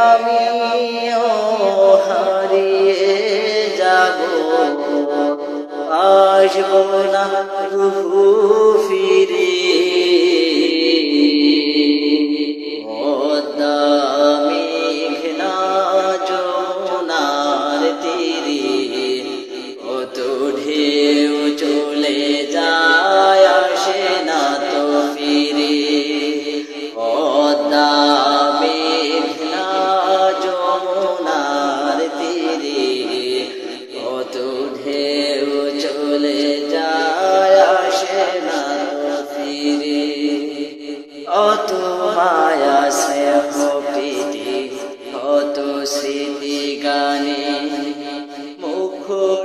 আমি হারিয়ে যাব। আসব না রুহু ফিরে অত মায়া সে কপিতে অত স্মৃতি গানে